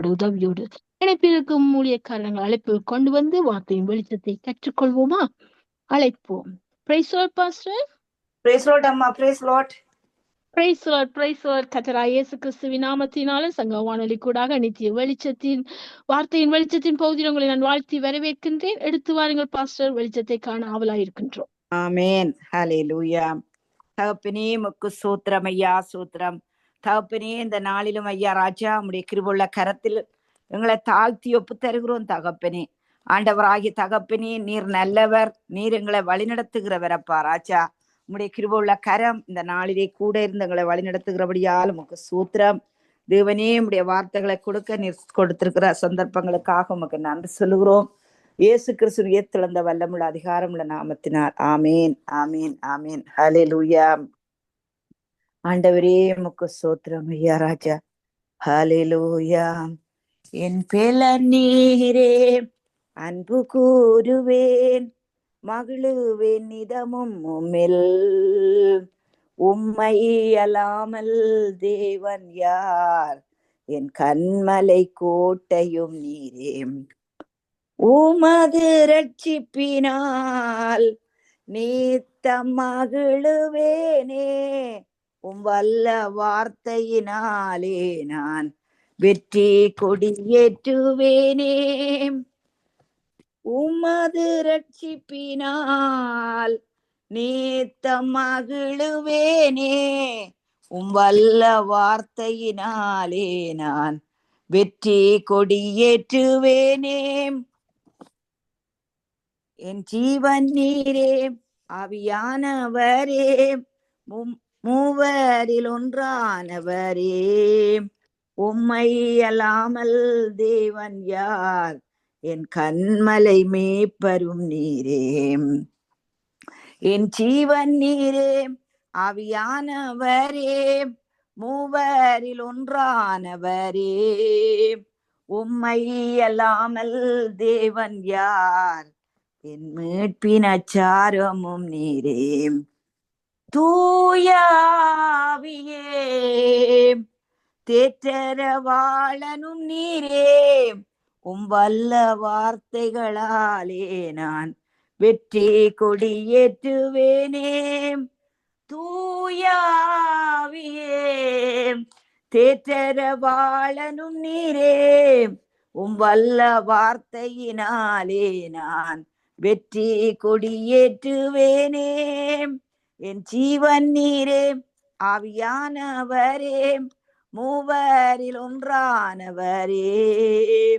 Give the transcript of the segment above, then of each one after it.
ஆண்டவரோட உதவியோடு இணைப்பில் இருக்கும் ஊழியக்காரர்கள் அழைப்பில் கொண்டு வந்து வார்த்தையின் வெளிச்சத்தை கற்றுக்கொள்வோமா? அழைப்போம். பிரைஸ் பாஸ்டர் பிரேஸ் லாட் அம்மா. பிரேஸ் லாட் பிரைஸ் பிரைஸ் கத்தரா இயேசு கிறிஸ்துவின் நாமத்தினாலும் சங்க வானொலி கூடாக நித்திய வெளிச்சத்தின் வார்த்தையின் வெளிச்சத்தின் பகுதியில் உங்களை நான் வாழ்த்தி வரவேற்கின்றேன். எடுத்து வாருங்கள் பாஸ்டர் வெளிச்சத்தை காண ஆவலாயிருக்கின்றோம் ஆமேன் ஹலே லூயா தகப்பனே முக்கு சூத்திரம் ஐயா சூத்திரம். தகப்பனே இந்த நாளிலும் ஐயா ராஜா உம்முடைய கிருபுள்ள கரத்தில் எங்களை தாழ்த்தி ஒப்பு தருகிறோம் தகப்பனே. ஆண்டவராகிய தகப்பனே நீர் நல்லவர் நீர் எங்களை வழிநடத்துகிறவர் அப்பா ராஜா. உம்முடைய கிருபுள்ள கரம் இந்த நாளிலே கூட இருந்து எங்களை வழிநடத்துகிறபடியால் உமக்கு சூத்திரம். தேவனே உம்முடைய வார்த்தைகளை கொடுக்க நீர் கொடுத்திருக்கிற சந்தர்ப்பங்களுக்காக உமக்கு நன்றி சொல்லுகிறோம். இயேசு கிறிஸ்து ஏத்திழந்த வல்லமுள்ள அதிகாரமுள்ள நாமத்தினார் ஆமேன் ஆமேன் ஆமேன். ஹலே லூயா ஆண்டவரே முக்கு சோத்திரம் ஐயா ராஜா. ஹலே என் பேல நீரே அன்பு கூறுவேன். மகிழுவேன் நிதமும் உம்மில். உம்மை அலாமல் தேவன் யார்? என் கண்மலை கோட்டையும் நீரே. உமது ரட்சிப்பினால் நீத்த மகிழுவேனே. உம் வல்ல வார்த்தையினாலே நான் வெற்றி கொடியேற்றுவேனே உமது ரட்சிப்பினால் நீத்த மகிழுவேனே. உம் வல்ல வார்த்தையினாலே நான் வெற்றி கொடியேற்றுவேனே என் ஜீவன் நீரே அவியானவரே ஆவியானவரே மூவரில் ஒன்றானவரே. உம்மை அல்லாமல் தேவன் யார்? என் கண்மலை மேப்பரும் நீரே. என் ஜீவன் நீரே அவியானவரே மூவரில் ஒன்றானவரே. உம்மை அல்லாமல் தேவன் யார்? என் மீட்பின் அச்சாரமும் நீரே. தூயாவியே தேற்றரவாளனும் நீரே உம் வல்ல வார்த்தைகளாலே நான் வெற்றி கொடியேற்றுவேனே தூயாவியே தேற்றரவாளனும் நீரே உம் வல்ல வார்த்தையினாலே நான் வெற்றி கொடியேற்றுவேனே என் ஜீவன் நீரே ஆவியானவரே மூவரில் ஒன்றானவரே.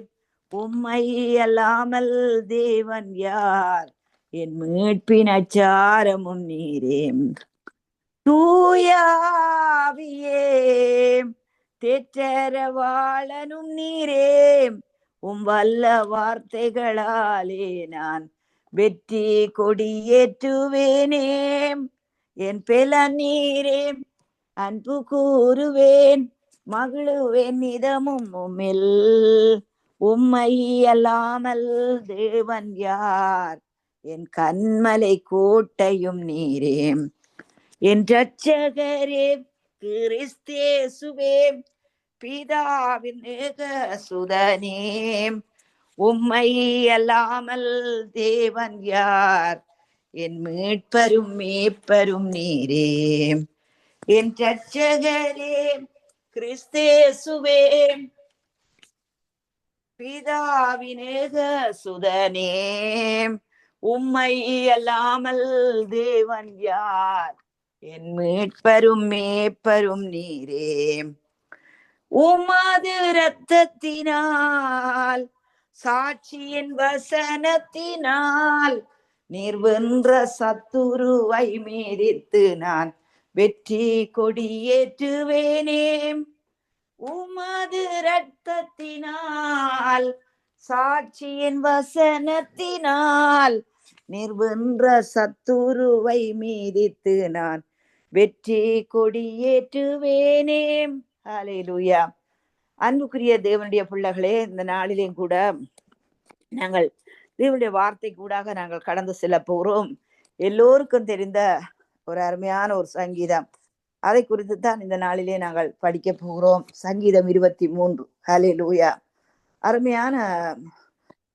உம்மை அல்லாமல் தேவன் யார்? என் மீட்பின் அச்சாரமும் நீரே. தூயாவியே தேற்றரவாளனும் நீரே. உம் வல்ல வார்த்தைகளாலே நான் வெற்றி கொடியேற்றுவேனே. என் பெல நீரே அன்பு கூறுவேன் மகிழுவேன் இதமும் உம்மில். உம்மை அல்லாமல் தேவன் யார்? என் கண்மலை கோட்டையும் நீரே. என் ரட்சகரே கிறிஸ்தேசுவே பிதாவின் சுதனே உம்மை அல்லாமல் தேவன் யார்? என் மீட்பரும் மேப்பரும் நீரே. என் ரட்சகரே கிறிஸ்தேசுவே. பிதாவினேக சுதனே உம்மை அல்லாமல் தேவன் யார்? என் மீட்பரும் மேப்பரும் நீரே. உமது ரத்தத்தினால் சாட்சியின் வசனத்தினால் நிர்வென்ற சத்துருவை மீறித்து நான் வெற்றி கொடியேற்றுவேனே உமது ரத்தத்தினால் சாட்சியின் வசனத்தினால் நிர்வென்ற சத்துருவை மீதித்து நான் வெற்றி கொடியேற்றுவேனே அலையிலுயா அன்புக்குரிய தேவனுடைய பிள்ளைகளே இந்த நாளிலேயும் கூட நாங்கள் தேவனுடைய வார்த்தை கூடாக நாங்கள் கடந்து செல்ல போகிறோம் எல்லோருக்கும் தெரிந்த ஒரு அருமையான ஒரு சங்கீதம். அதை குறித்து தான் இந்த நாளிலே நாங்கள் படிக்க போகிறோம். சங்கீதம் இருபத்தி மூன்று ஹலே லூயா அருமையான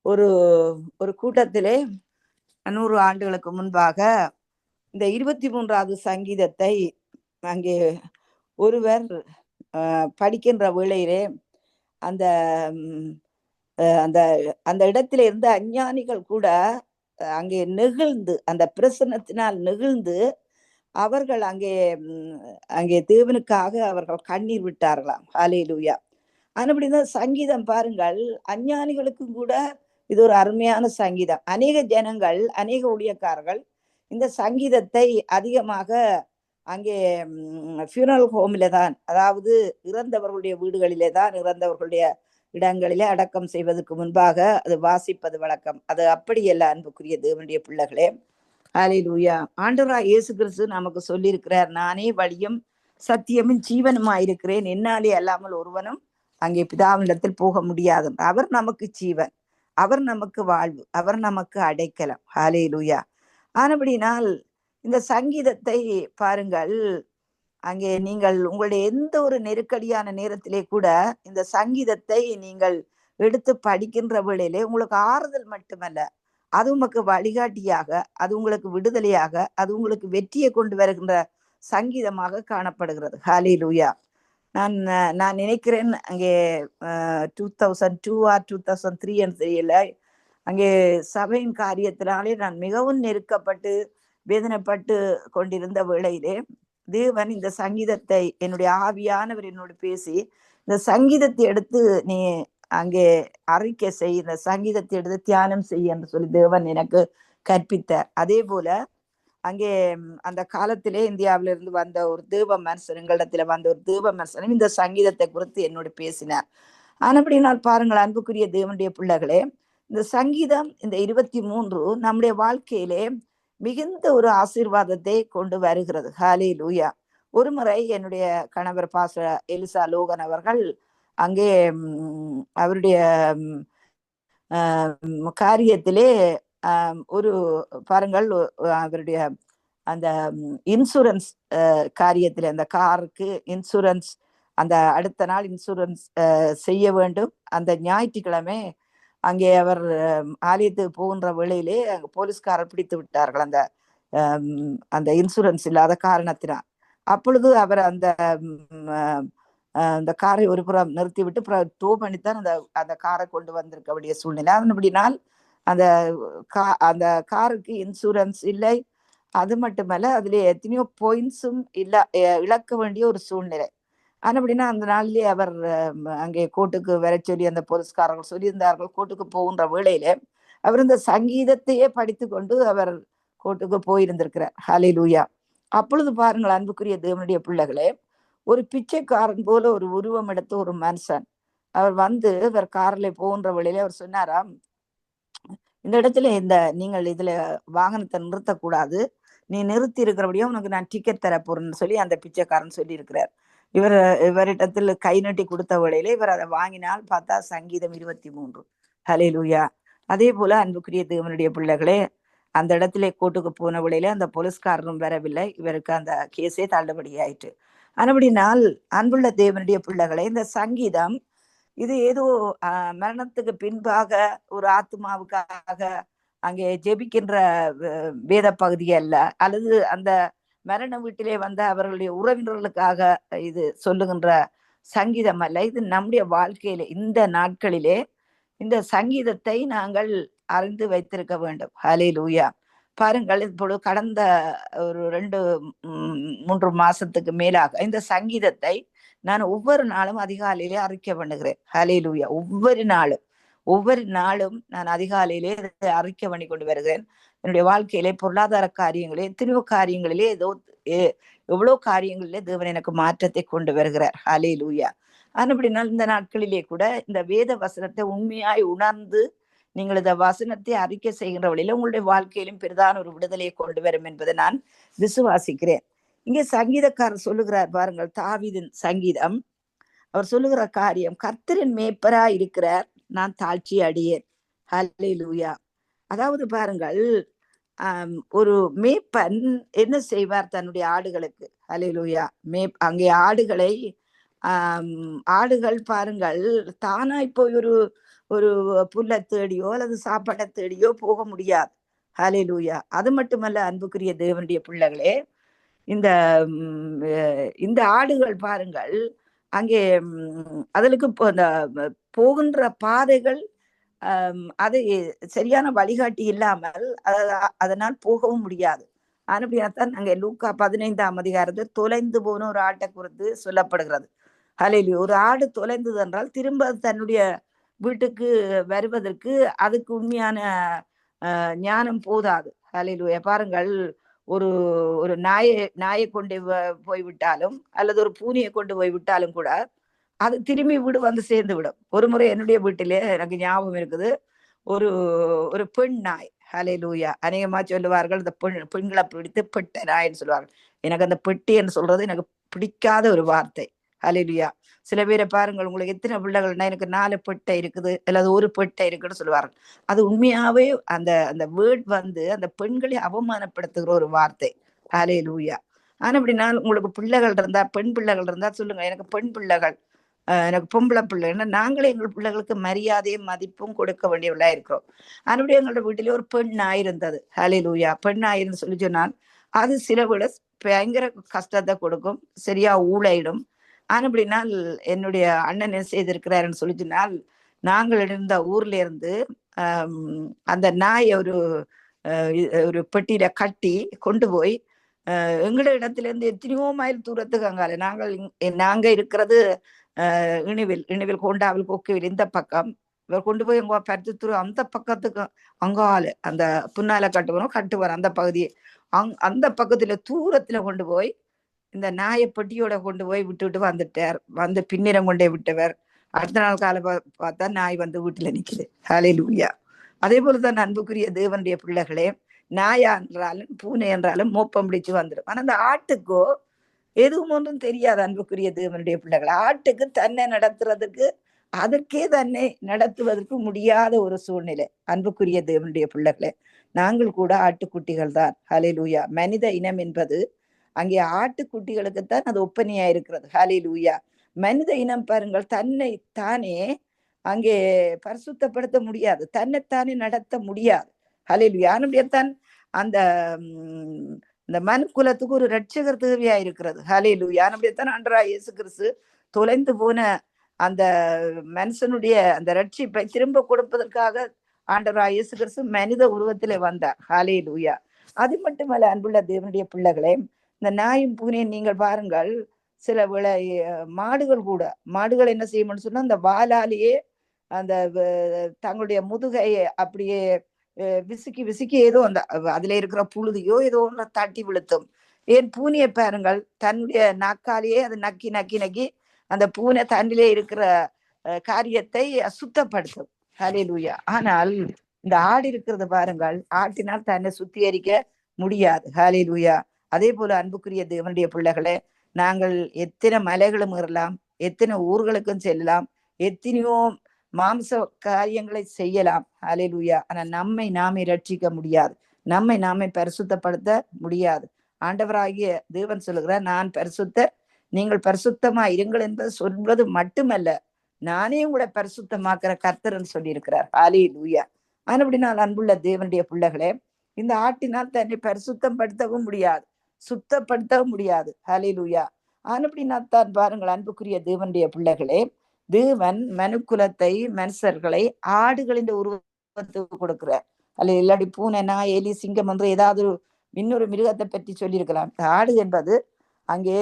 ஒரு ஒரு கூட்டத்திலே நூறு ஆண்டுகளுக்கு முன்பாக இந்த இருபத்தி மூன்றாவது சங்கீதத்தை அங்கே ஒருவர் படிக்கின்ற வேளையிலே அந்த அந்த அந்த இடத்துல இருந்த அஞ்ஞானிகள் கூட அங்கே நெகிழ்ந்து அந்த பிரசன்னத்தினால் நெகிழ்ந்து அவர்கள் அங்கே அங்கே தேவனுக்காக அவர்கள் கண்ணீர் விட்டார்களாம். ஹாலேலூயா அப்படிதான் சங்கீதம் பாருங்கள். அஞ்ஞானிகளுக்கும் கூட இது ஒரு அருமையான சங்கீதம். அநேக ஜனங்கள் அநேக ஊழியக்காரர்கள் இந்த சங்கீதத்தை அதிகமாக அங்கே ஃபியூனல் ஹோமில தான் அதாவது இறந்தவர்களுடைய வீடுகளிலே தான் இறந்தவர்களுடைய இடங்களிலே அடக்கம் செய்வதற்கு முன்பாக அது வாசிப்பது வழக்கம். அது அப்படியல்ல அன்புக்குரிய தேவனுடைய பிள்ளைகளே. ஹalleluya. ஆண்டவராய் இயேசு கிறிஸ்து நமக்கு சொல்லியிருக்கிறார் நானே வழியும் சத்தியமும் ஜீவனுமாயிருக்கிறேன். என்னாலே அல்லாமல் ஒருவனும் அங்கே பிதாவினிடத்தில் போக முடியாது. அவர் நமக்கு ஜீவன் அவர் நமக்கு வாழ்வு அவர் நமக்கு அடைக்கலம். லூயா ஆனபடினால் இந்த சங்கீதத்தை பாருங்கள். அங்கே நீங்கள் உங்களுடைய எந்த ஒரு நெருக்கடியான நேரத்திலே கூட இந்த சங்கீதத்தை நீங்கள் எடுத்து படிக்கின்ற வேளையிலே உங்களுக்கு ஆறுதல் மட்டுமல்ல. அது உமக்கு வழிகாட்டியாக அது உங்களுக்கு விடுதலையாக அது உங்களுக்கு வெற்றியை கொண்டு வருகின்ற சங்கீதமாக காணப்படுகிறது. ஹாலி லூயா நான் நான் நினைக்கிறேன் அங்கே two thousand two or two thousand three தெரியல அங்கே சபையின் காரியத்தினாலே நான் மிகவும் நெருக்கப்பட்டு வேதனைப்பட்டு கொண்டிருந்த வேளையிலே தேவன் இந்த சங்கீதத்தை என்னுடைய ஆவியானவர் என்னோடு பேசி இந்த சங்கீதத்தை எடுத்து நீ அங்கே அறிக்கை செய் இந்த சங்கீதத்தை எடுத்து தியானம் செய் என்று சொல்லி தேவன் எனக்கு கற்பித்தார். அதே போல அங்கே அந்த காலத்திலே இந்தியாவில இருந்து வந்த ஒரு தேவ மனுஷன் எங்களிடத்துல வந்த ஒரு தேவ மனுஷனும் இந்த சங்கீதத்தை குறித்து என்னோடு பேசினார். ஆனப்படினால் பாருங்கள் அன்புக்குரிய தேவனுடைய பிள்ளைகளே இந்த சங்கீதம் இந்த இருபத்தி மூன்று நம்முடைய வாழ்க்கையிலே மிகுந்த ஒரு ஆசீர்வாதத்தை கொண்டு வருகிறது. ஹாலே லூயா ஒரு முறை என்னுடைய கணவர் பாச எலிசா லோகன் அவர்கள் அங்கே அவருடைய காரியத்திலே ஒரு பாருங்கள் அவருடைய அந்த இன்சூரன்ஸ் காரியத்தில் அந்த காருக்கு இன்சூரன்ஸ் அந்த அடுத்த நாள் இன்சூரன்ஸ் செய்ய வேண்டும். அந்த ஞாயிற்றுக்கிழமை அங்கே அவர் ஆலயத்துக்கு போகின்ற வேளையிலே அங்கே போலீஸ்காரர் பிடித்து விட்டார்கள் அந்த அந்த இன்சூரன்ஸ் இல்லாத காரணத்தினால். அப்பொழுது அவர் அந்த அந்த காரை ஒரு புறம் நிறுத்திவிட்டு டூ டோ பண்ணித்தான் அந்த அந்த காரை கொண்டு வந்திருக்க வேண்டிய சூழ்நிலை. அதன்படினால் அந்த கா அந்த காருக்கு இன்சூரன்ஸ் இல்லை. அது மட்டுமல்ல அதில் எத்தனையோ பாயிண்ட்ஸும் இல்ல இழக்க வேண்டிய ஒரு சூழ்நிலை. ஆனால் அப்படின்னா அந்த நாளிலே அவர் அங்கே கோர்ட்டுக்கு வர சொல்லி அந்த போலீஸ்காரர்கள் சொல்லியிருந்தார்கள் கோர்ட்டுக்கு போகின்ற வேளையில அவர் இந்த சங்கீதத்தையே படித்து கொண்டு அவர் கோர்ட்டுக்கு போயிருந்திருக்கிறார். ஹலே லூயா அப்பொழுது பாருங்கள் அன்புக்குரிய தேவனுடைய பிள்ளைகளே ஒரு பிச்சைக்காரன் போல ஒரு உருவம் எடுத்த ஒரு மனுஷன் அவர் வந்து இவர் கார்ல போகின்ற வழியில அவர் சொன்னாராம் இந்த இடத்துல இந்த நீங்கள் இதுல வாகனத்தை நிறுத்தக்கூடாது நீ நிறுத்தி இருக்கிறபடியும் உனக்கு நான் டிக்கெட் தர போறேன்னு சொல்லி அந்த பிச்சைக்காரன் சொல்லி இருக்கிறார் இவர் இவரிடத்தில் கை நட்டி கொடுத்த வேளையில இவர் அதை வாங்கினால் பார்த்தா சங்கீதம் இருபத்தி மூன்று ஹலே லூயா அதே போல அன்புக்குரிய தேவனுடைய பிள்ளைகளே அந்த இடத்துல கோர்ட்டுக்கு போன வேளையில அந்த போலீஸ்காரரும் வரவில்லை. இவருக்கு அந்த கேஸே தள்ளுபடி ஆயிற்று ஆனபடினால் அன்புள்ள தேவனுடைய பிள்ளைகளே இந்த சங்கீதம் இது ஏதோ ஆஹ், மரணத்துக்கு பின்பாக ஒரு ஆத்மாவுக்காக அங்கே ஜெபிக்கின்ற வேத பகுதி அல்ல. அல்லது அந்த மரண வீட்டிலே வந்த அவர்களுடைய உறவினர்களுக்காக இது சொல்லுகின்ற சங்கீதம் அல்ல. இது நம்முடைய வாழ்க்கையில இந்த நாட்களிலே இந்த சங்கீதத்தை நாங்கள் அறிந்து வைத்திருக்க வேண்டும். ஹலே லூயா பாருங்கள் இப்பொழுது கடந்த ஒரு ரெண்டு மூன்று மாசத்துக்கு மேலாக இந்த சங்கீதத்தை நான் ஒவ்வொரு நாளும் அதிகாலையிலே அறிக்க பண்ணுகிறேன் ஹலே லூயா ஒவ்வொரு நாளும். ஒவ்வொரு நாளும் நான் அதிகாலையிலே அறிக்கை பண்ணி கொண்டு வருகிறேன். என்னுடைய வாழ்க்கையிலே பொருளாதார காரியங்களே எத்தனையோ காரியங்களிலே ஏதோ எவ்வளோ காரியங்களிலே தேவன் எனக்கு மாற்றத்தை கொண்டு வருகிறார். ஹலே லூயா அப்படினால் இந்த நாட்களிலே கூட இந்த வேத வசனத்தை உண்மையாய் உணர்ந்து நீங்கள் இந்த வசனத்தை அறிக்கை செய்கின்ற வழியில உங்களுடைய வாழ்க்கையிலும் பெரிதான ஒரு விடுதலையை கொண்டு வரும் என்பதை நான் விசுவாசிக்கிறேன். இங்கே சங்கீதக்காரர் சொல்லுகிறார் பாருங்கள் தாவிதின் சங்கீதம். அவர் சொல்லுகிற காரியம் கர்த்தரின் மேய்ப்பரா இருக்கிறார் நான் தாழ்ச்சி அடியேன். ஹலே லூயா அதாவது பாருங்கள் ஒரு மேய்ப்பன் என்ன செய்வார் தன்னுடைய ஆடுகளுக்கு? ஹலே லூயா மே அங்கே ஆடுகளை ஆடுகள் பாருங்கள் தானா இப்போ ஒரு ஒரு புல்லை தேடியோ அல்லது சாப்பாட்டை தேடியோ போக முடியாது. ஹலே லூயா அது மட்டுமல்ல அன்புக்குரிய தேவனுடைய பிள்ளைகளே இந்த இந்த ஆடுகள் பாருங்கள் அங்கே அதற்கு அந்த போகின்ற பாதைகள் அது சரியான வழிகாட்டி இல்லாமல் அதனால் போகவும் முடியாது. அப்படியாத்தான் அங்கே லூக்கா பதினைந்தாம் அதிகாரத்தில் தொலைந்து போன ஒரு ஆட்டை குறித்து சொல்லப்படுகிறது. ஹலேலி ஒரு ஆடு தொலைந்தது என்றால் திரும்ப தன்னுடைய வீட்டுக்கு வருவதற்கு அதுக்கு உண்மையான அஹ், ஞானம் போதாது. ஹலேலுயா பாருங்கள் ஒரு ஒரு நாயை நாயை கொண்டு வ- போய் விட்டாலும் அல்லது ஒரு பூனியை கொண்டு போய் விட்டாலும் கூட அது திரும்பி வீடு வந்து சேர்ந்து விடும் ஒரு முறை என்னுடைய வீட்டிலே எனக்கு ஞாபகம் இருக்குது. ஒரு ஒரு பெண் நாய். ஹலே லூயா அநேகமா சொல்லுவார்கள் இந்த பெண் பெண்களை பிடித்து பெட்ட நாய்ன்னு சொல்லுவார்கள். எனக்கு அந்த பெட்டி என்று சொல்றது எனக்கு பிடிக்காத ஒரு வார்த்தை. ஹலே சில பேரை பாருங்கள் உங்களுக்கு எத்தனை பிள்ளைகள்னா எனக்கு நாலு பெட்டை இருக்குது அல்லது ஒரு பெட்டை இருக்குன்னு சொல்லுவார்கள். அது உண்மையாவே அந்த அந்த வேர்ட் வந்து அந்த பெண்களை அவமானப்படுத்துகிற ஒரு வார்த்தை. ஹலே லூயா ஆனா அப்படின்னா உங்களுக்கு பிள்ளைகள் இருந்தா பெண் பிள்ளைகள் இருந்தா சொல்லுங்க எனக்கு பெண் பிள்ளைகள் ஆஹ் எனக்கு பொம்பளை பிள்ளைன்னா நாங்களே எங்கள் பிள்ளைகளுக்கு மரியாதையும் மதிப்பும் கொடுக்க வேண்டியவர்களா இருக்கிறோம். அதுபடி எங்களோட வீட்டிலே ஒரு பெண் நாய் இருந்தது. ஹலே லூயா பெண் நாயின்னு சொல்லி சொன்னால் அது சில விட பயங்கர கஷ்டத்தை கொடுக்கும் சரியா ஊழையிடும். ஆனப்படினால் என்னுடைய அண்ணன் என்ன செய்திருக்கிறாருன்னு சொல்லி சொன்னால் நாங்கள் இருந்த ஊர்ல இருந்து அந்த நாயை ஒரு ஒரு பெட்டியில கட்டி கொண்டு போய் எங்களோட இடத்துல இருந்து எத்தனையோ மைல் தூரத்துக்கு அங்கால நாங்கள் இங்க- நாங்க இருக்கிறது அஹ், இணுவில் இணுவில் கொண்டாவில் கொக்குவில் இந்த பக்கம். இவர் கொண்டு போய் எங்க பருத்தித்துறை அந்த பக்கத்துக்கு அங்கால அந்த புன்னால கட்டுவனும் கட்டுவார் அந்த பகுதியை. அங் அந்த பக்கத்துல தூரத்துல கொண்டு போய் இந்த நாயை பெட்டியோட கொண்டு போய் விட்டுவிட்டு வந்துட்டார். வந்து பின்னிடம் கொண்டே விட்டவர். அடுத்த நாள் காலை பா- பார்த்தா நாய் வந்து வீட்டுல நிக்குது. ஹாலே லூயா அதே போலதான் அன்புக்குரிய தேவனுடைய பிள்ளைகளே நாயா என்றாலும் பூனை என்றாலும் மோப்பம் பிடிச்சு வந்துடும் ஆனா அந்த ஆட்டுக்கோ எதுவும் ஒன்றும் தெரியாது அன்புக்குரிய தேவனுடைய பிள்ளைகள். ஆட்டுக்கு தன்னை நடத்துறதுக்கு அதற்கே தன்னை நடத்துவதற்கு முடியாத ஒரு சூழ்நிலை அன்புக்குரிய தேவனுடைய பிள்ளைகளே. நாங்கள் கூட ஆட்டுக்குட்டிகள் தான் ஹலே மனித இனம் என்பது அங்கே ஆட்டுக்குட்டிகளுக்குத்தான் அது ஒப்பனையா இருக்கிறது ஹலே லூயா மனித இனம் பாருங்கள் தன்னை தானே அங்கே பரிசுத்தப்படுத்த முடியாது. தன்னைத்தானே நடத்த முடியாது. ஹலே யானுடையத்தான் அந்த இந்த மனு குலத்துக்கு ஒரு ரட்சகர் தேவையா இருக்கிறது ஹலே லூயானுடையத்தான் அன்றா இயேசு கிறிஸ்து தொலைந்து போன அந்த மனுஷனுடைய அந்த ரட்சிப்பை திரும்ப கொடுப்பதற்காக ஆண்டவராய் இயேசு கிறிஸ்து மனித உருவத்திலே வந்தார். ஹாலே லூயா அது மட்டுமல்ல அன்புள்ள தேவனுடைய பிள்ளைகளே இந்த நாயும் பூனையும் நீங்கள் பாருங்கள் சில விளை மாடுகள் கூட மாடுகள் என்ன செய்யும்னு சொன்னா அந்த வாலாலேயே அந்த தங்களுடைய முதுகையை அப்படியே அஹ், விசுக்கி விசுக்கி ஏதோ அந்த அதுல இருக்கிற புழுதியோ ஏதோ ஒன்று தட்டி விழுத்தும். ஏன் பூனையை பாருங்கள் தன்னுடைய நாக்காலேயே அது நக்கி நக்கி நக்கி அந்த பூனை தன்னிலே இருக்கிற அஹ், காரியத்தை சுத்தப்படுத்தும். ஹலேலூயா ஆனால் இந்த ஆடு இருக்கிறது பாருங்கள் ஆட்டினால் தன்னை சுத்திகரிக்க முடியாது. ஹலேலூயா அதே போல அன்புக்குரிய தேவனுடைய பிள்ளைகளே நாங்கள் எத்தனை மலைகளும் ஏறலாம் எத்தனை ஊர்களுக்கும் செல்லலாம் எத்தனையோ மாம்ச காரியங்களை செய்யலாம். ஹalleluya ஆனா நம்மை நாமே ரட்சிக்க முடியாது. நம்மை நாமே பரிசுத்தப்படுத்த முடியாது. ஆண்டவராகிய தேவன் சொல்லுகிறார் நான் பரிசுத்த நீங்கள் பரிசுத்தமா இருங்கள் என்பது சொல்வது மட்டுமல்ல நானே உங்களை பரிசுத்தமாக்குற கர்த்தர்ன்னு சொல்லியிருக்கிறார். ஆலே லூயா ஆனப்படினால் அன்புள்ள தேவனுடைய பிள்ளைகளே இந்த ஆட்டினால் தன்னை பரிசுத்தம் படுத்தவும் முடியாது. சுத்தப்படுத்தவும் முடியாது. ஹலே லூயா ஆனப்படினா பாருங்கள் அன்புக்குரிய தேவனுடைய பிள்ளைகளே தேவன் மனுக்குலத்தை மனுஷர்களை ஆடுகளின் உருவத்துக்கு கொடுக்கிறார். அல்ல இல்லாடி பூனை நாய் எலி சிங்கம் என்று ஏதாவது ஒரு இன்னொரு மிருகத்தை பற்றி சொல்லியிருக்கலாம். ஆடு என்பது அங்கே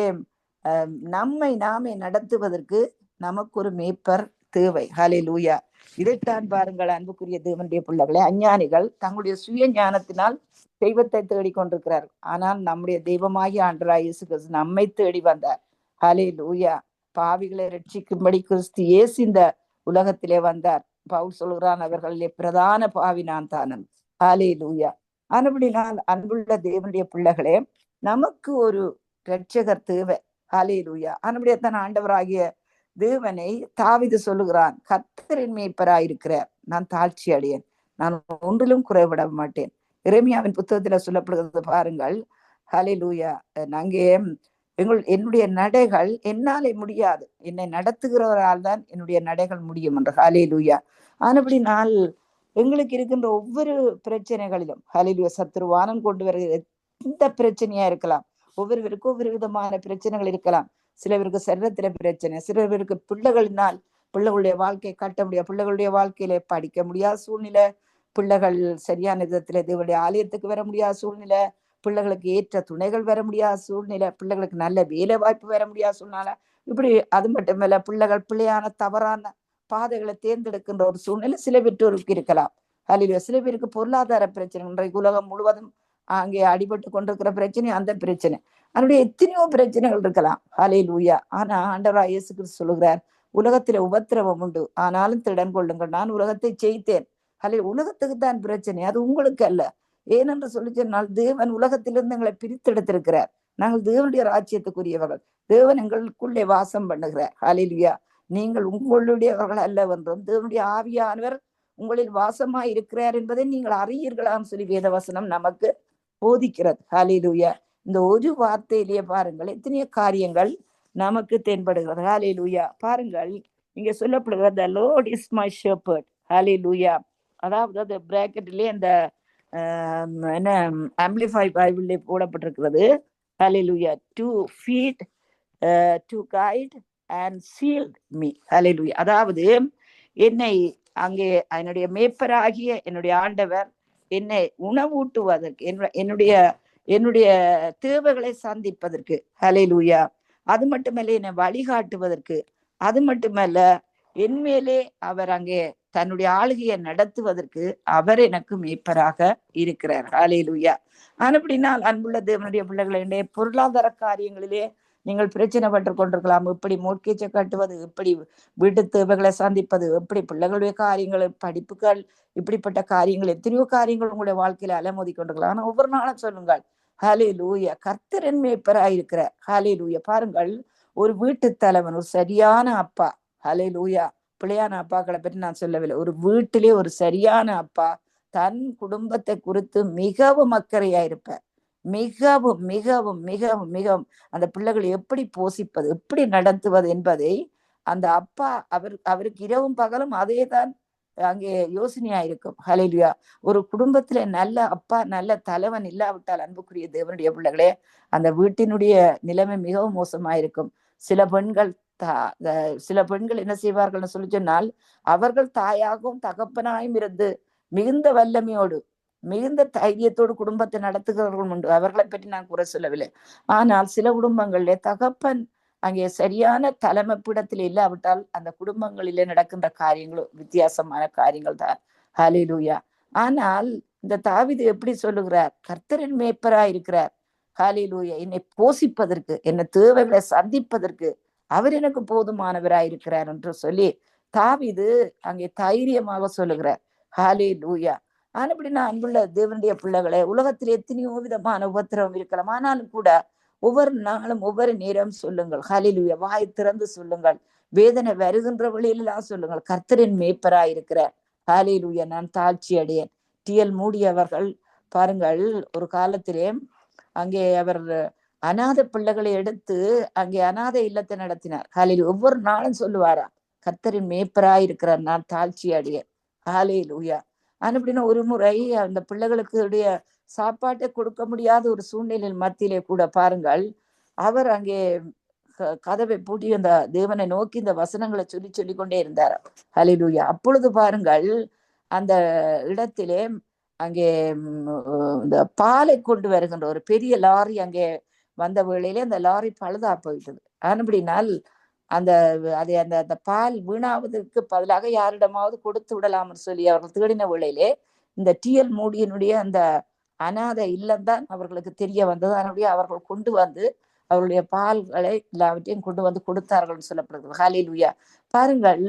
நம்மை நாமே நடத்துவதற்கு நமக்கு ஒரு மேய்ப்பர் தேவை. ஹாலே லூயா இதைத்தான் பாருங்கள் அன்புக்குரிய தேவனுடைய பிள்ளைகளே. அஞ்ஞானிகள் தங்களுடைய சுய ஞானத்தினால் தெய்வத்தை தேடிக்கொண்டிருக்கிறார்கள் ஆனால் நம்முடைய தெய்வமாகி ஆண்டரா இயேசு கிறிஸ்து நம்மை தேடி வந்தார். ஹலே லூயா பாவிகளை ரட்சிக்கும்படி கிறிஸ்து இயேசு இந்த உலகத்திலே வந்தார். பவுல் சொல்கிறான் அவர்களிலே பிரதான பாவி நான் தானன் ஹாலே லூயா ஆனபடினால் அன்புள்ள தேவனுடைய பிள்ளைகளே நமக்கு ஒரு ரட்சகர் தேவை. ஹாலே லூயா ஆனபடியாத்தான் ஆண்டவராகிய தேவனை தாவிது சொல்லுகிறான் கத்தரின் மேய்ப்பராயிருக்கிறார் நான் தாழ்ச்சி அடையேன். நான் ஒன்றிலும் குறைவிட மாட்டேன். இறைமையாவின் புத்தகத்துல சொல்லப்படுகிறது பாருங்கள். ஹலே லூயா நாங்கே எங்கள் என்னுடைய நடைகள் என்னாலே முடியாது. என்னை நடத்துகிறவரால் தான் என்னுடைய நடைகள் முடியும். என்று ஹலே லூயா ஆனபடினால் எங்களுக்கு இருக்கின்ற ஒவ்வொரு பிரச்சனைகளிலும் ஹலிலுய சத்துரு வானம் கொண்டு வருகிற எந்த பிரச்சனையா இருக்கலாம் ஒவ்வொருவருக்கும் ஒவ்வொரு விதமான பிரச்சனைகள் இருக்கலாம் சிலவருக்கு சரீரத்துல பிரச்சனை சிலவருக்கு பிள்ளைகளினால் பிள்ளைகளுடைய வாழ்க்கையை கட்ட முடியாது பிள்ளைகளுடைய வாழ்க்கையில படிக்க முடியாத சூழ்நிலை பிள்ளைகள் சரியான விதத்துல தேவனுடைய ஆலயத்துக்கு வர முடியாத சூழ்நிலை பிள்ளைகளுக்கு ஏற்ற துணைகள் வர முடியாத சூழ்நிலை பிள்ளைகளுக்கு நல்ல வேலை வாய்ப்பு வர முடியாத சூழ்நிலை இப்படி அது மட்டுமல்ல பிள்ளைகள் பிள்ளையான தவறான பாதைகளை தேர்ந்தெடுக்கின்ற ஒரு சூழ்நிலை சில பெற்றோருக்கு இருக்கலாம். அதில் சில பேருக்கு பொருளாதார பிரச்சனை இன்றைக்கு உலகம் முழுவதும் அங்கே அடிபட்டு கொண்டிருக்கிற பிரச்சனை அந்த பிரச்சனை. அதனுடைய எத்தனையோ பிரச்சனைகள் இருக்கலாம். ஹலே லூயா ஆனா ஆண்டவரா இயேசு கிறிஸ்து சொல்லுகிறார் உலகத்துல உபத்திரவம் உண்டு. ஆனாலும் திடன் கொள்ளுங்கள். நான் உலகத்தை ஜெயித்தேன். ஹலே உலகத்துக்கு தான் பிரச்சனை. அது உங்களுக்கு அல்ல. ஏனென்று சொல்லி சொன்னால் தேவன் உலகத்திலிருந்து எங்களை பிரித்தெடுத்திருக்கிறார். நாங்கள் தேவனுடைய ராஜ்யத்துக்குரியவர்கள். தேவன் எங்களுக்குள்ளே வாசம் பண்ணுகிறார். ஹலிலுயா நீங்கள் உங்களுடையவர்கள் அல்லவென்றும் தேவனுடைய ஆவியானவர் உங்களில் வாசமாய் இருக்கிறார் என்பதை நீங்கள் அறியீர்களாம் சொல்லி வேதவசனம் நமக்கு போதிக்கிறது. ஹலிலுயா இந்த ஒரு வார்த்தையிலேயே பாருங்கள் எத்தனையோ காரியங்கள் நமக்கு தென்படுகிறது. ஹாலே லூயா பாருங்கள் இங்க சொல்லப்படுகிறது the Lord is my shepherd hallelujah அதாவது அந்த பிராக்கெட்லயே அந்த என்ன ஆம்பிளிஃபை பைபிள்ல போடப்பட்டிருக்கிறது. Hallelujah to feed to guide and shield me hallelujah அதாவது என்னை அங்கே என்னுடைய மேப்பராகிய என்னுடைய ஆண்டவர் என்னை உணவூட்டுவதற்கு என்னுடைய என்னுடைய தேவைகளை சந்திப்பதற்கு. ஹலே லூயா அது மட்டுமல்ல என்னை வழிகாட்டுவதற்கு. அது மட்டுமல்ல என் மேலே அவர் அங்கே தன்னுடைய ஆளுகையை நடத்துவதற்கு அவர் எனக்கு மேய்ப்பராக இருக்கிறார். ஹலே லூயா அப்படினால் அன்புள்ள தேவனுடைய பிள்ளைகளுடைய பொருளாதார காரியங்களிலே நீங்கள் பிரச்சனை பட்டு கொண்டிருக்கலாம் எப்படி மூட்கீச்சை கட்டுவது எப்படி வீட்டு தேவைகளை சந்திப்பது எப்படி பிள்ளைகளுடைய காரியங்கள் படிப்புகள் இப்படிப்பட்ட காரியங்கள் எத்தனையோ காரியங்கள் உங்களுடைய வாழ்க்கையில அலைமோதி கொண்டிருக்கலாம். ஆனா ஒவ்வொரு நாளும் சொல்லுங்கள். ஹலே லூயா கர்த்தரன் மேய்ப்பராய் இருக்கிற ஹாலே லூயா பாருங்கள் ஒரு வீட்டு தலைவன் ஒரு சரியான அப்பா ஹலே லூயா பிள்ளையான அப்பாக்களை பற்றி நான் சொல்லவில்லை. ஒரு வீட்டிலே ஒரு சரியான அப்பா தன் குடும்பத்தை குறித்து மிகவும் அக்கறையா இருப்பார். மிகவும் மிகவும் மிகவும் மிகவும் அந்த பிள்ளைகளை எப்படி போஷிப்பது எப்படி நடத்துவது என்பதை அந்த அப்பா அவர் அவருக்கு இரவும் பகலும் அதே தான் அங்கே யோசனையா இருக்கும் ஹலிலியா ஒரு குடும்பத்துல நல்ல அப்பா நல்ல தலைவன் இல்லாவிட்டால் அன்புக்குரிய தேவனுடைய பிள்ளைகளே அந்த வீட்டினுடைய நிலைமை மிகவும் மோசமாயிருக்கும். சில பெண்கள் சில பெண்கள் என்ன செய்வார்கள்னு சொல்லி சொன்னால் அவர்கள் தாயாகவும் தகப்பனாயும் இருந்து மிகுந்த வல்லமையோடு மிகுந்த தைரியத்தோடு குடும்பத்தை நடத்துகிறவர்கள் உண்டு. அவர்களை பற்றி நான் குறை சொல்லவில்லை. ஆனால் சில குடும்பங்களிலே தகப்பன் அங்கே சரியான தலைமை பீடத்தில் இல்லாவிட்டால் அந்த குடும்பங்களிலே நடக்கின்ற காரியங்களும் வித்தியாசமான காரியங்கள் தான். ஹாலிலூயா ஆனால் இந்த தாவிது எப்படி சொல்லுகிறார்? கர்த்தரின் மேய்ப்பராய் இருக்கிறார். ஹாலிலூயா என்னை போஷிப்பதற்கு என்னை தேவைகளை சந்திப்பதற்கு அவர் எனக்கு போதுமானவராய் இருக்கிறார் என்று சொல்லி தாவிது அங்கே தைரியமாக சொல்லுகிறார். ஹாலே லூயா ஆனப்படினா அன்புள்ள தேவனுடைய பிள்ளைகளை உலகத்தில் எத்தனையோ விதமான உபத்திரவம் இருக்கலாம். ஆனாலும் கூட ஒவ்வொரு நாளும் ஒவ்வொரு நேரம் சொல்லுங்கள். ஹலிலுய வாய் திறந்து சொல்லுங்கள். வேதனை வருகின்ற வழியிலாம் சொல்லுங்கள். கர்த்தரின் மேய்ப்பராய் இருக்கிற. ஹாலிலுய நான் தாழ்ச்சி அடையேன். டிஎல் மூடியவர்கள் பாருங்கள் ஒரு காலத்திலே அங்கே அவர் அநாத பிள்ளைகளை எடுத்து அங்கே அநாத இல்லத்தை நடத்தினார். ஹாலில் ஒவ்வொரு நாளும் சொல்லுவாரா? கர்த்தரின் மேய்ப்பராய் இருக்கிறார். நான் தாழ்ச்சி அடையேன். ஹாலே லூயா அனுப்பினா ஒரு முறை அந்த பிள்ளைகளுக்கு உடைய சாப்பாட்டை கொடுக்க முடியாத ஒரு சூழ்நிலையில் மத்தியிலே கூட பாருங்கள். அவர் அங்கே கதவை பூட்டி அந்த தேவனை நோக்கி இந்த வசனங்களை சொல்லி சொல்லி கொண்டே இருந்தார். ஹலிலூயா அப்பொழுது பாருங்கள் அந்த இடத்திலே அங்கே இந்த பாலை கொண்டு வருகின்ற ஒரு பெரிய லாரி அங்கே வந்த வேளையிலே அந்த லாரி பழுதா போயிட்டது. அப்படினால் அந்த அதை அந்த அந்த பால் வீணாவதற்கு பதிலாக யாரிடமாவது கொடுத்து விடலாம்னு சொல்லி அவர்கள் தேடின வேளையிலே இந்த டிஎல் மோடியினுடைய அந்த அநாத இல்லம்தான் அவர்களுக்கு தெரிய வந்தது. அதனுடைய அவர்கள் கொண்டு வந்து அவருடைய பால்களை எல்லாவற்றையும் கொண்டு வந்து கொடுத்தார்கள்னு சொல்லப்படுகிறது. ஹாலிலுயா பாருங்கள்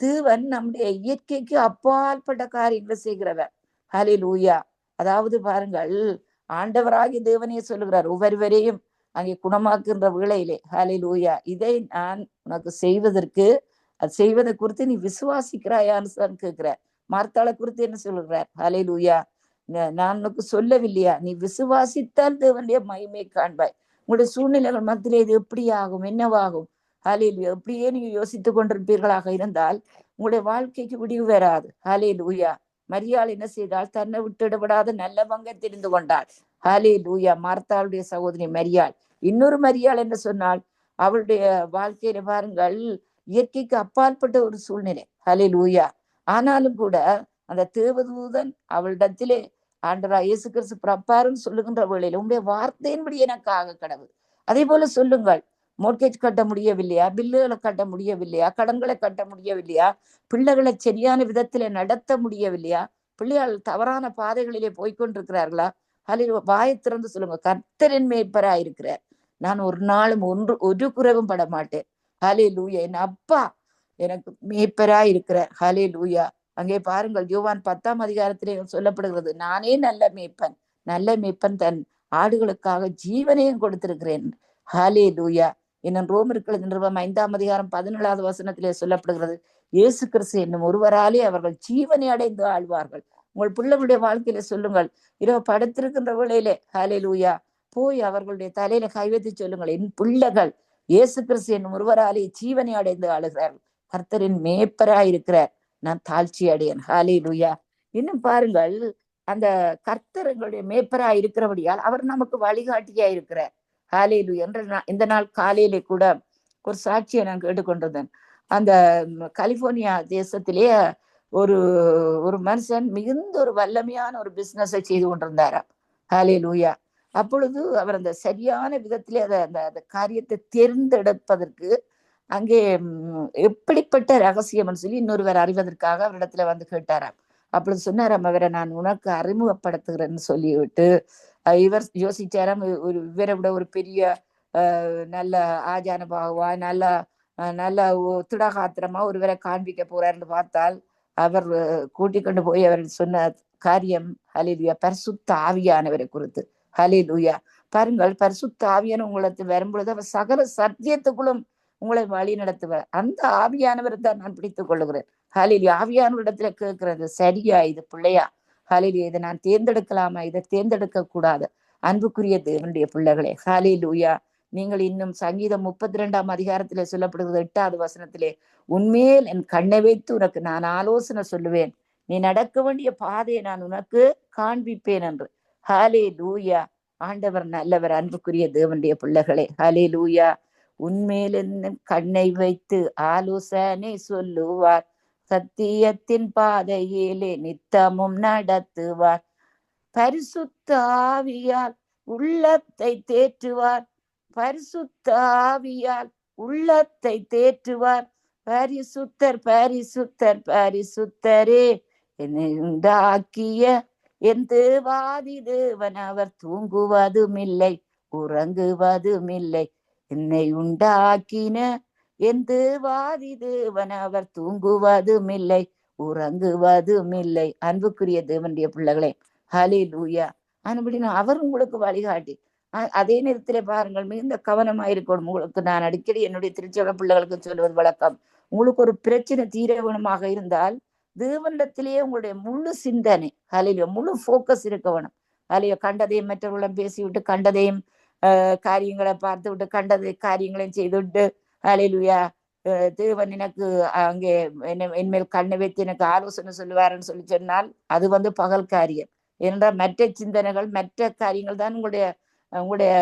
தேவன் நம்முடைய இயற்கைக்கு அப்பாற்பட்ட காரியங்களை செய்கிறவர். ஹலிலூயா அதாவது பாருங்கள் ஆண்டவராகி தேவனே சொல்லுகிறார் ஒவ்வொருவரையும் அங்கே குணமாக்குகின்ற வேளையிலே. ஹலிலூயா இதை நான் உனக்கு செய்வதற்கு அது செய்வதை குறித்து நீ விசுவாசிக்கிறாயான்னு தான் கேட்கிற. மார்த்தாளை குறித்து என்ன சொல்லுகிறார்? ஹலிலூயா நான் உனக்கு சொல்லவில்லையா? நீ விசுவாசித்தால் தேவனுடைய மகிமை காண்பாய். உங்களுடைய சூழ்நிலைகள் மத்தியிலே இது எப்படி ஆகும் என்னவாகும்? லுயா எப்படியே நீங்க யோசித்துக் கொண்டிருப்பீர்களாக இருந்தால் உங்களுடைய வாழ்க்கைக்கு விடிவு வராது. ஹalleluya மரியாள் என்ன செய்தால்? தன்னை விட்டுவிடப்படாத நல்ல பங்கை தெரிந்து கொண்டாள். ஹalleluya. மார்த்தாளுடைய சகோதரி மரியாள். இன்னொரு மரியாள் என்று சொன்னால் அவளுடைய வாழ்க்கையில பாருங்கள் இயற்கைக்கு அப்பாற்பட்ட ஒரு சூழ்நிலை. ஹalleluya. ஆனாலும் கூட அந்த தேவதூதன் அவளிடத்திலே ஆண்டரா இயேசு கிறிஸ்து பிரப்பாருன்னு சொல்லுகின்ற வேளையில் உங்களுடைய வார்த்தையின்படி எனக்கு ஆக கடவுள். அதே போல சொல்லுங்கள் மோட்கேஜ் கட்ட முடியவில்லையா? பில்லுகளை கட்ட முடியவில்லையா? கடன்களை கட்ட முடியவில்லையா? பிள்ளைகளை சரியான விதத்திலே நடத்த முடியவில்லையா? பிள்ளைகள் தவறான பாதைகளிலே போய்கொண்டிருக்கிறார்களா அதில் வாயை திறந்து சொல்லுங்க. கர்த்தரின் மேய்ப்பரா இருக்கிறார். நான் ஒரு நாளும் ஒன்று ஒரு குறைவும் பட மாட்டேன். ஹலே லூயா என் அப்பா எனக்கு மேய்ப்பரா இருக்கிறார். ஹலே லூயா அங்கே பாருங்கள் யோவான் பத்தாம் அதிகாரத்திலே சொல்லப்படுகிறது நானே நல்ல மேய்ப்பன் நல்ல மேய்ப்பன் தன் ஆடுகளுக்காக ஜீவனையும் கொடுத்திருக்கிறேன். ஹாலே லூயா என்ன ரோமர்கள் நிறுவம் ஐந்தாம் அதிகாரம் பதினேழாவது வசனத்திலே சொல்லப்படுகிறது இயேசு கிறிஸ்து என்னும் ஒருவராலே அவர்கள் ஜீவனை அடைந்து ஆழ்வார்கள். உங்கள் பிள்ளைகளுடைய வாழ்க்கையில சொல்லுங்கள். இரவு படுத்திருக்கின்ற வேளையிலே ஹாலே லூயா போய் அவர்களுடைய தலையில கைவைத்து சொல்லுங்கள். என் பிள்ளைகள் இயேசு கிறிஸ்து என் ஒருவராலே ஜீவனை அடைந்து ஆளுகிறார்கள். கர்த்தரின் மேய்ப்பரா இருக்கிறார். நான் தாழ்ச்சி அடையன். ஹாலே லூயா இன்னும் பாருங்கள் அந்த கர்த்தர் எங்களுடைய மேப்பராய் இருக்கிறபடியால் அவர் நமக்கு வழிகாட்டியா இருக்கிறார். ஹாலேலு என்ற இந்த நாள் காலையிலே கூட ஒரு சாட்சியை நான் கேட்டுக்கொண்டிருந்தேன். அந்த கலிபோர்னியா தேசத்திலேயே ஒரு ஒரு மனுஷன் மிகுந்த ஒரு வல்லமையான ஒரு பிஸ்னஸை செய்து கொண்டிருந்தாராம். ஹாலே லூயா அப்பொழுது அவர் அந்த சரியான விதத்திலே அதை அந்த அந்த காரியத்தை தேர்ந்தெடுப்பதற்கு அங்கே எப்படிப்பட்ட ரகசியம்னு சொல்லி இன்னொருவர் அறிவதற்காக அவரிடத்துல வந்து கேட்டாராம். அப்படி சொன்னாராம் அவரை நான் உனக்கு அறிமுகப்படுத்துகிறேன்னு சொல்லிவிட்டு இவர் யோசிச்சாராம் ஒரு இவரை விட ஒரு பெரிய நல்ல ஆஜான பாகுவா நல்ல நல்ல திடகாத்திரமா ஒருவரை காண்பிக்க போறாருன்னு பார்த்தால் அவர் கூட்டிக் கொண்டு போய் அவர் சொன்ன காரியம் ஹலிலுயா பரிசுத்த ஆவியானவரை குறித்து. ஹலிலுயா பாருங்கள் பரிசுத்த ஆவியான உங்களுக்கு வரும்பொழுது அவர் சகல சத்தியத்துக்குள்ளும் உங்களை வழி நடத்துவார். அந்த ஆவியானவரை தான் நான் பிடித்துக் கொள்ளுகிறேன். ஹலிலி ஆவியானவரிடத்துல கேட்கிறது சரியா இது பிள்ளையா? ஹலிலி இதை நான் தேர்ந்தெடுக்கலாமா? இதை தேர்ந்தெடுக்க கூடாது அன்புக்குரிய தேவனுடைய பிள்ளைகளே ஹாலி நீங்கள் இன்னும் சங்கீதம் முப்பத்தி ரெண்டாம் அதிகாரத்திலே சொல்லப்படுகிறது எட்டாவது வசனத்திலே உண்மையில் என் கண்ணை வைத்து உனக்கு நான் ஆலோசனை சொல்லுவேன். நீ நடக்க வேண்டிய பாதையை நான் உனக்கு காண்பிப்பேன் என்று. ஹாலே லூயா ஆண்டவர் நல்லவர் அன்புக்குரிய தேவனுடைய பிள்ளைகளே ஹலே லூயா உண்மையில் கண்ணை வைத்து ஆலோசனை சொல்லுவார். சத்தியத்தின் பாதையிலே நித்தமும் நடத்துவார். பரிசுத்தாவியால் உள்ளத்தை தேற்றுவார். பரிசுத்தாவியால் உள்ளத்தை தேற்றுவார். பரிசுத்தர் பரிசுத்தர் பரிசுத்தரே. என்னை உண்டாக்கிய என் தேவாதி தேவன் அவர் தூங்குவதும் இல்லை உறங்குவதும் இல்லை என்னை உண்டாக்கின என் தேவாதி தேவன் அவர் தூங்குவதும் இல்லை உறங்குவதும் இல்லை அன்புக்குரிய தேவனுடைய பிள்ளைகளே ஹலே லூயா அப்படின்னா அவர் உங்களுக்கு வழிகாட்டி. அதே நேரத்திலே பாருங்கள் மிகுந்த கவனமா இருக்கணும் உங்களுக்கு நான் அடிக்கடி என்னுடைய திருச்சபை பிள்ளைகளுக்கு சொல்வது வழக்கம். உங்களுக்கு ஒரு பிரச்சனை தீர வேணுமாக இருந்தால் தேவனிடத்திலேயே உங்களுடைய முழு சிந்தனை அலையில முழு ஃபோக்கஸ் இருக்க வேணும். அலையோ கண்டதையும் மற்றவர்களும் பேசிவிட்டு கண்டதையும் காரியங்களை பார்த்து விட்டு கண்டது காரியங்களையும் செய்துவிட்டு அலையிலுயா தேவன் எனக்கு அங்கே என்ன என்மேல் கண்ணை வைத்து எனக்கு ஆலோசனை சொல்லுவாருன்னு சொல்லி சொன்னால் அது வந்து பகல் காரியம். ஏனென்றால் மற்ற சிந்தனைகள் மற்ற காரியங்கள் தான் உங்களுடைய உங்களுடைய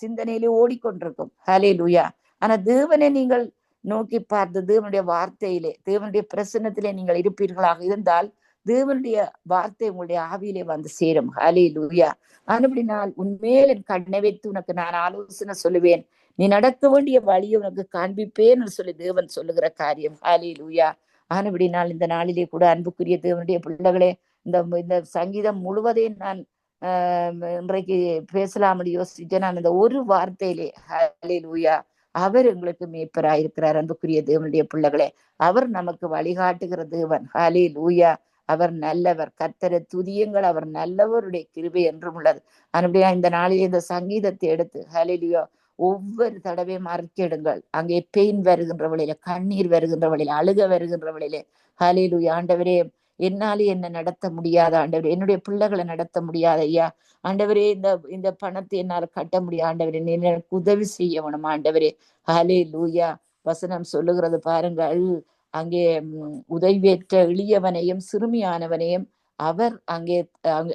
சிந்தனையிலே ஓடிக்கொண்டிருக்கும். ஹலே லூயா ஆனா தேவனை நீங்கள் நோக்கி பார்த்து தேவனுடைய வார்த்தையிலே தேவனுடைய பிரசன்னத்திலே நீங்கள் இருப்பீர்களாக இருந்தால் தேவனுடைய வார்த்தை உங்களுடைய ஆவியிலே வந்து சேரும். ஹலே லூயா அதுபடி நான் உண்மையில் என் கண்ணை வைத்து உனக்கு நான் ஆலோசனை சொல்லுவேன். நீ நடக்க வேண்டிய வழியை உனக்கு காண்பிப்பேன்னு சொல்லி தேவன் சொல்லுகிற காரியம். ஹாலே லூயா நாள் இந்த நாளிலே கூட அன்புக்குரிய தேவனுடைய பிள்ளைகளே இந்த இந்த சங்கீதம் முழுவதையும் நான் இன்றைக்கு பேசலாம்னு யோசிச்சேன் நான் அந்த ஒரு வார்த்தையிலே ஹலே லூயா அவர் எங்களுக்கு மேய்ப்பரா இருக்கிறார் அன்புக்குரிய தேவனுடைய பிள்ளைகளே. அவர் நமக்கு வழிகாட்டுகிற தேவன். ஹலே லூயா அவர் நல்லவர் கத்தர துதியங்கள். அவர் நல்லவருடைய கிருபை என்றும் உள்ளது. அப்படியா இந்த நாளில் இந்த சங்கீதத்தை எடுத்து ஹலிலியோ ஒவ்வொரு தடவையும் அறிக்கையிடுங்கள் அங்கே பெயின் வருகின்ற வழியில கண்ணீர் வருகின்ற வழியில அழுக வருகின்ற வழியில ஹலிலு ஆண்டவரே என்னாலே என்ன நடத்த முடியாத? ஆண்டவர் என்னுடைய பிள்ளைகளை நடத்த முடியாத ஐயா. ஆண்டவரே இந்த இந்த பணத்தை என்னால் கட்ட முடியாது. ஆண்டவரே நீ எனக்கு உதவி செய்ய வேணும் ஆண்டவரே. ஹலே லூயா வசனம் சொல்லுகிறது பாருங்கள் அங்கே ம், உதவியற்ற எளியவனையும் சிறுமியானவனையும் அவர் அங்கே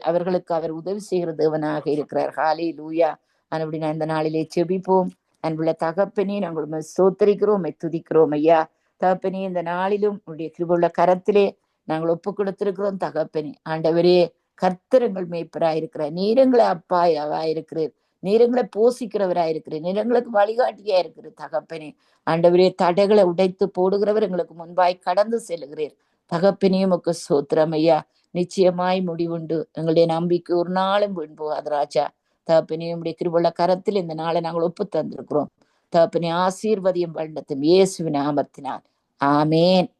அவர்களுக்கு அவர் உதவி செய்கிற தேவனாக இருக்கிறார். ஹாலே லூயா அப்படி நான் இந்த நாளிலே செபிப்போம் அன்புள்ள தகப்பனே நாங்கள் சோத்தரிக்கிறோம் துதிக்கிறோம் ஐயா. தகப்பனே இந்த நாளிலும் உடைய கிருபுள்ள கரத்திலே நாங்கள் ஒப்பு கொடுத்திருக்கிறோம் தகப்பனே. ஆண்டவரே கர்த்தரங்கள் மேய்ப்பராயிருக்கிற நீரங்களை அப்பாயாவாயிருக்கிறீர் நீரங்களை போசிக்கிறவராயிருக்கிறீர். நீரங்களுக்கு வழிகாட்டியா இருக்கிற தகப்பனே. ஆண்டவரே தடைகளை உடைத்து போடுகிறவர் எங்களுக்கு முன்பாய் கடந்து செல்கிறீர் தகப்பனே உமக்கு சோத்திரம் ஐயா. நிச்சயமாய் முடிவுண்டு. எங்களுடைய நம்பிக்கை ஒரு நாளும் வீண் போகாது ராஜா. தகப்பனே உம்முடைய கிருபுள்ள கரத்தில் இந்த நாளை நாங்கள் ஒப்பு தந்திருக்கிறோம் தகப்பனே ஆசீர்வதியும் வண்ணத்தும் இயேசுவின் நாமத்தினால். ஆமேன்.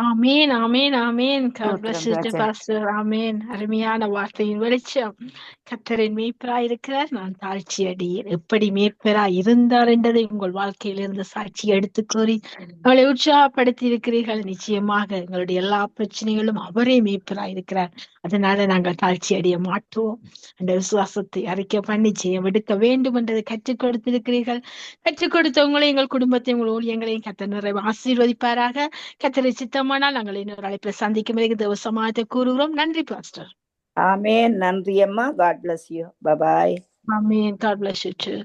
ஆமேன் ஆமேன் ஆமேன் God ஸ்தோத்திரம். Pastor. ஆமேன் அருமையான வார்த்தையின் வெளிச்சம். கத்தரின் மேய்ப்பராய் இருக்கிறார் நான் தாழ்ச்சி அடியேன். எப்படி மேய்ப்பராய் இருந்தார் என்பதை உங்கள் வாழ்க்கையில் இருந்து சாட்சி எடுத்து கூறி அவளை உற்சாகப்படுத்தி இருக்கிறீர்கள் நிச்சயமாக எங்களுடைய எல்லா பிரச்சனைகளும் அவரே மேய்ப்பராய் இருக்கிறார். அதனால நாங்கள் தாழ்ச்சி அடைய மாட்டோம். அந்த விசுவாசத்தை அறிக்கை பண்ணி ஜெயம் எடுக்க வேண்டும் என்றதை கற்றுக் கொடுத்திருக்கிறீர்கள். கற்றுக் கொடுத்த உங்களை எங்கள் குடும்பத்தை உங்கள் ஊழியங்களையும் கத்த நிறைவு ஆசீர்வதிப்பாராக. கத்தரை சித்தமானால் நாங்கள் இன்னொரு அழைப்பில் சந்திக்கும் வரைக்கும் தேவ சமாதத்தை கூறுகிறோம். நன்றி பாஸ்டர் ஆமேன். நன்றி அம்மா God bless you. Bye bye Amen. God bless you too.